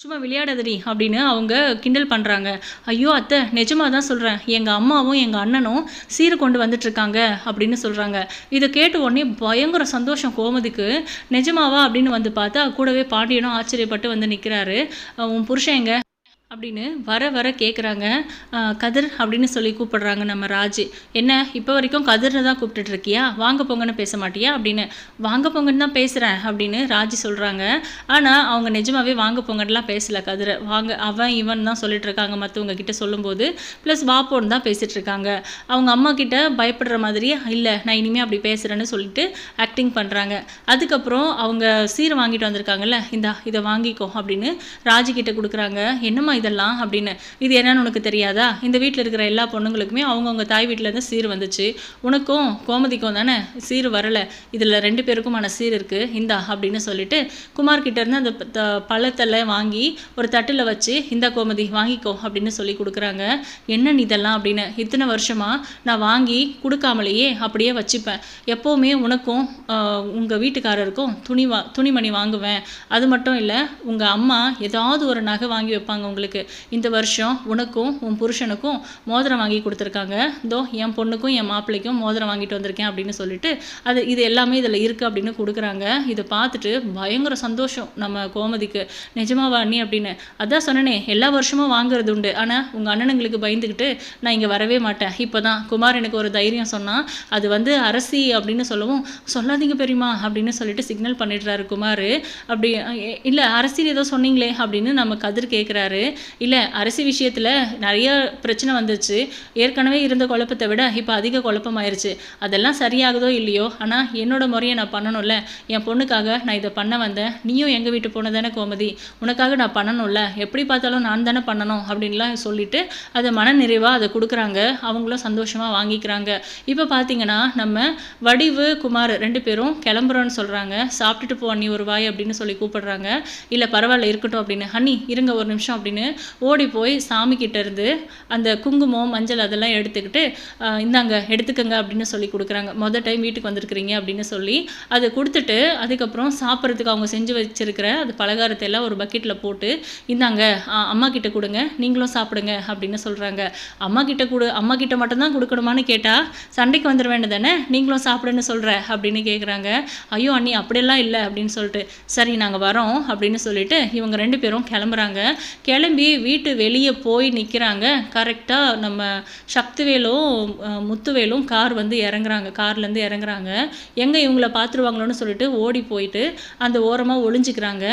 சும்மா விளையாடாதடி அப்படின்னு அவங்க கிண்டல் பண்ணுறாங்க ஐயோ அத்தை நிஜமாக தான் சொல்கிறேன் எங்கள் அம்மாவும் எங்கள் அண்ணனும் சீரை கொண்டு வந்துட்டுருக்காங்க அப்படின்னு சொல்கிறாங்க இதை கேட்ட உடனே பயங்கர சந்தோஷம் கோமதிக்கு. நிஜமாவா? அப்படின்னு வந்து பார்த்தா கூடவே பாண்டியனும் ஆச்சரியப்பட்டு வந்து நிற்கிறாரு உன் புருஷன் எங்க? அப்படின்னு வர வர கேட்குறாங்க கதிர் அப்படின்னு சொல்லி கூப்பிடுறாங்க நம்ம ராஜ். என்ன இப்போ வரைக்கும் கதிர்னு தான் கூப்பிட்டுட்டு இருக்கியா? வாங்க போங்கன்னு பேச மாட்டியா? அப்படின்னு. வாங்க போங்கன்னு தான் பேசுகிறேன் அப்படின்னு ராஜி சொல்கிறாங்க ஆனால் அவங்க நிஜமாவே வாங்க போங்கன்னுலாம் பேசல கதிரை. வாங்க அவன் இவன் தான் சொல்லிட்டு இருக்காங்க மற்றவங்க கிட்ட சொல்லும்போது. ப்ளஸ் வாப்போன்னு தான் பேசிகிட்டு இருக்காங்க. அவங்க அம்மா கிட்ட பயப்படுற மாதிரியே இல்லை நான் இனிமேல் அப்படி பேசுகிறேன்னு சொல்லிட்டு ஆக்டிங் பண்ணுறாங்க அதுக்கப்புறம் அவங்க சீரை வாங்கிட்டு வந்திருக்காங்கல்ல இந்தா இதை வாங்கிக்கோ அப்படின்னு ராஜு கிட்ட கொடுக்குறாங்க. என்னம்மா இதெல்லாம் அப்படின்னு. இது என்னன்னு உனக்கு தெரியாதா? இந்த வீட்டில் இருக்கிற எல்லா பொண்ணுங்களுக்குமே அவங்கவுங்க தாய் வீட்டிலேருந்து சீர் வந்துச்சு. உனக்கும் கோமதிக்கும் தானே சீர் வரலை. இதில் ரெண்டு பேருக்குமான சீர் இருக்குது இந்தா அப்படின்னு சொல்லிட்டு குமார் அந்த த- பழத்தெல்லாம் வாங்கி ஒரு தட்டில் வச்சு இந்தா கோமதி வாங்கிக்கோ அப்படின்னு சொல்லி கொடுக்குறாங்க. என்ன இதெல்லாம்? அப்படின்னு. இத்தனை வருஷமாக நான் வாங்கி கொடுக்காமலேயே அப்படியே வச்சுப்பேன். எப்போவுமே உனக்கும் உங்கள் வீட்டுக்காரருக்கும் துணி வா துணிமணி வாங்குவேன். அது மட்டும் இல்லை உங்கள் அம்மா ஏதாவது ஒரு நகை வாங்கி வைப்பாங்க உங்களுக்கு இந்த வருஷம் உனக்கும் உன் புருஷனுக்கும் மோதிரம் வாங்கி கொடுத்துருக்காங்க. இதோ என் பொண்ணுக்கும் என் மாப்பிள்ளைக்கும் மோதிரம் வாங்கிட்டு வந்திருக்கேன் அப்படின்னு சொல்லிட்டு அது இது எல்லாமே இதில் இருக்குது அப்படின்னு கொடுக்குறாங்க. இதை பார்த்துட்டு பயங்கர சந்தோஷம் நம்ம கோமதிக்கு. நிஜமாவா நீ அப்படின்னு. அதான் சொன்னனே எல்லா வருஷமும் வாங்குறது உண்டு. ஆனால் உங்கள் அண்ணனுங்களுக்கு பயந்துக்கிட்டு நான் இங்கே வரவே மாட்டேன். இப்போ தான் குமார் எனக்கு ஒரு தைரியம் சொன்னால் அது வந்து அரசி அப்படின்னு சொல்லவும் சொல்லாதீங்க பெரியமா அப்படின்னு சொல்லிட்டு சிக்னல் பண்ணிடுறாரு குமார். அப்படி இல்லை அரசியல் ஏதோ சொன்னீங்களே அப்படின்னு நம்ம கதிர் கேட்குறாரு இல்லை அரசி விஷயத்தில் நிறைய பிரச்சனை வந்துச்சு ஏற்கனவே இருந்த குழப்பத்தை விட இப்போ அதிக குழப்பமாயிருச்சு. அதெல்லாம் சரியாகுதோ இல்லையோ? ஆனால் என்னோட முறையை நான் பண்ணணும்ல. என் பொண்ணுக்காக நான் இதை பண்ண வந்தேன். நீயும் எங்கள் வீட்டு பொண்ணு தானே கோமதி? உனக்காக நான் பண்ணணும்ல. எப்படி பார்த்தாலும் நான் தானே பண்ணணும் அப்படின்லாம் சொல்லிட்டு அதை மன நிறைவாக அதை கொடுக்குறாங்க. அவங்களும் சந்தோஷமாக வாங்கிக்கிறாங்க. இப்போ பார்த்தீங்கன்னா நம்ம வடிவு குமார் ரெண்டு பேரும் கிளம்புறோன்னு சொல்கிறாங்க சாப்பிட்டுட்டு போ அண்ணி ஒரு வாய் அப்படின்னு சொல்லி கூப்பிடுறாங்க. இல்லை பரவாயில்ல இருக்கட்டும் அப்படின்னு. அண்ணி இருங்க ஒரு நிமிஷம் அப்படின்னு ஓடி போய் சாமி இருந்து அந்த குங்குமம் மஞ்சள் அதெல்லாம் எடுத்துக்கிட்டு இந்தாங்க எடுத்துக்கங்க அப்படின்னு சொல்லி கொடுக்குறாங்க. மொதல் டைம் வீட்டுக்கு வந்திருக்கிறீங்க அப்படின்னு சொல்லி அதை கொடுத்துட்டு அதுக்கப்புறம் சாப்பிட்றதுக்கு அவங்க செஞ்சு வச்சுருக்கிற அது பலகாரத்தை எல்லாம் ஒரு பக்கெட்டில் போட்டு இந்தாங்க அம்மா கிட்ட கொடுங்க நீங்களும் சாப்பிடுங்க அப்படின்னு சொல்கிறாங்க அம்மா கிட்ட கொடு அம்மா கிட்ட மட்டும்தான் கொடுக்கணுமான்னு கேட்டால் சண்டைக்கு வந்துட வேண்டியதானே நீங்களும் சாப்பிடுன்னு சொல்கிற அப்படின்னு கேட்குறாங்க ஐயோ அண்ணி அப்படியெல்லாம் இல்லை அப்படின்னு சொல்லிட்டு சரி நாங்கள் வரோம் அப்படின்னு சொல்லிட்டு இவங்க ரெண்டு பேரும் கிளம்புறாங்க. கிளம்பி வீட்டு வெளியே போய் நிற்கிறாங்க கரெக்டாக நம்ம சக்திவேலும் முத்துவேலும் கார் வந்து இறங்குறாங்க. கார்லேருந்து இறங்குறாங்க. எங்கே இவங்கள பார்த்துருவாங்களோன்னு சொல்லிட்டு ஓடி போயிட்டு அந்த ஓரமாக ஒளிஞ்சிக்கிறாங்க.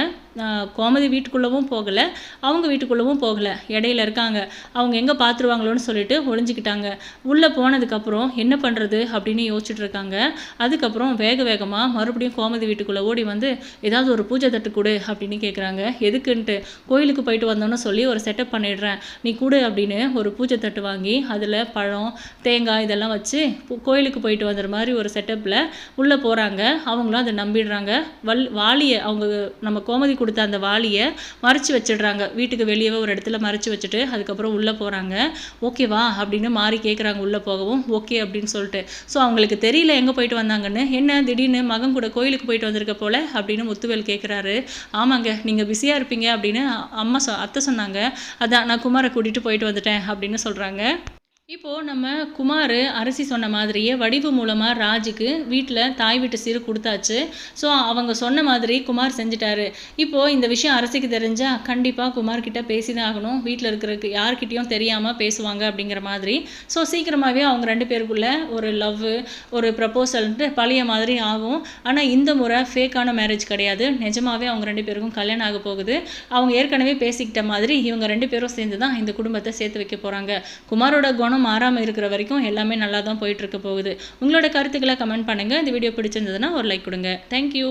கோமதி வீட்டுக்குள்ளவும் போகலை. அவங்க வீட்டுக்குள்ளவும் போகலை. இடையில இருக்காங்க. அவங்க எங்கே பார்த்துருவாங்களோன்னு சொல்லிட்டு ஒளிஞ்சிக்கிட்டாங்க. உள்ளே போனதுக்கப்புறம் என்ன பண்ணுறது அப்படின்னு யோசிச்சுட்டு இருக்காங்க. அதுக்கப்புறம் வேக வேகமாக மறுபடியும் கோமதி வீட்டுக்குள்ளே ஓடி வந்து ஏதாவது ஒரு பூஜை தட்டு கொடு அப்படின்னு கேட்குறாங்க எதுக்குன்ட்டு? கோயிலுக்கு போயிட்டு வந்தோன்னு சொல்லி ஒரு செட்டப் பண்ணிடுறேன். நீ கொடு அப்படின்னு ஒரு பூஜை தட்டு வாங்கி அதில் பழம் தேங்காய் இதெல்லாம் வச்சு கோயிலுக்கு போயிட்டு வந்துற மாதிரி ஒரு செட்டப்பில் உள்ளே போகிறாங்க அவங்களும் அதை நம்பிடுறாங்க. வல் வாலியை அவங்க நம்ம கோமதி கொடுத்த அந்த வாளியை மறைச்சி வச்சிடுறாங்க. வீட்டுக்கு வெளியே ஒரு இடத்துல மறைச்சி வச்சுட்டு அதுக்கப்புறம் உள்ளே போகிறாங்க ஓகேவா அப்படின்னு மாறி கேட்குறாங்க உள்ளே போகவும் ஓகே அப்படின்னு சொல்லிட்டு. ஸோ அவங்களுக்கு தெரியல எங்கே போயிட்டு வந்தாங்கன்னு. என்ன திடீர்னு மகன் கூட கோயிலுக்கு போயிட்டு வந்திருக்க போல? அப்படின்னு முத்துவேல் கேட்குறாரு ஆமாங்க நீங்கள் பிஸியாக இருப்பீங்க அப்படின்னு அம்மா சொ அத்தை சொன்னாங்க. அதான் நான் குமாரை கூட்டிகிட்டு போயிட்டு வந்துட்டேன் அப்படின்னு சொல்கிறாங்க இப்போது நம்ம குமார் அரிசி சொன்ன மாதிரியே வடிவு மூலமாக ராஜுக்கு வீட்டில் தாய் வீட்டு சீர் கொடுத்தாச்சு. ஸோ அவங்க சொன்ன மாதிரி குமார் செஞ்சுட்டாரு. இப்போது இந்த விஷயம் அரசிக்கு தெரிஞ்சால் கண்டிப்பாக குமார் கிட்ட பேசி தான் ஆகணும். வீட்டில் இருக்கிறக்கு யார்கிட்டயும் தெரியாமல் பேசுவாங்க அப்படிங்கிற மாதிரி. ஸோ சீக்கிரமாகவே அவங்க ரெண்டு பேருக்குள்ளே ஒரு லவ் ஒரு ப்ரப்போசல்ன்ட்டு பழைய மாதிரி ஆகும். ஆனால் இந்த முறை ஃபேக்கான மேரேஜ் கிடையாது. நிஜமாகவே அவங்க ரெண்டு பேருக்கும் கல்யாணம் ஆக போகுது. அவங்க ஏற்கனவே பேசிக்கிட்ட மாதிரி இவங்க ரெண்டு பேரும் சேர்ந்து தான் இந்த குடும்பத்தை சேர்த்து வைக்க போகிறாங்க குமாரோட குணம் மாறாமல் இருக்கிற வரைக்கும் எல்லாமே நல்லா தான் போயிட்டு இருக்க போகுது. உங்களோட கருத்துக்களை கமெண்ட் பண்ணுங்கள் இந்த வீடியோ பிடிச்சிருந்ததுன்னா ஒரு லைக் கொடுங்க. தேங்க்யூ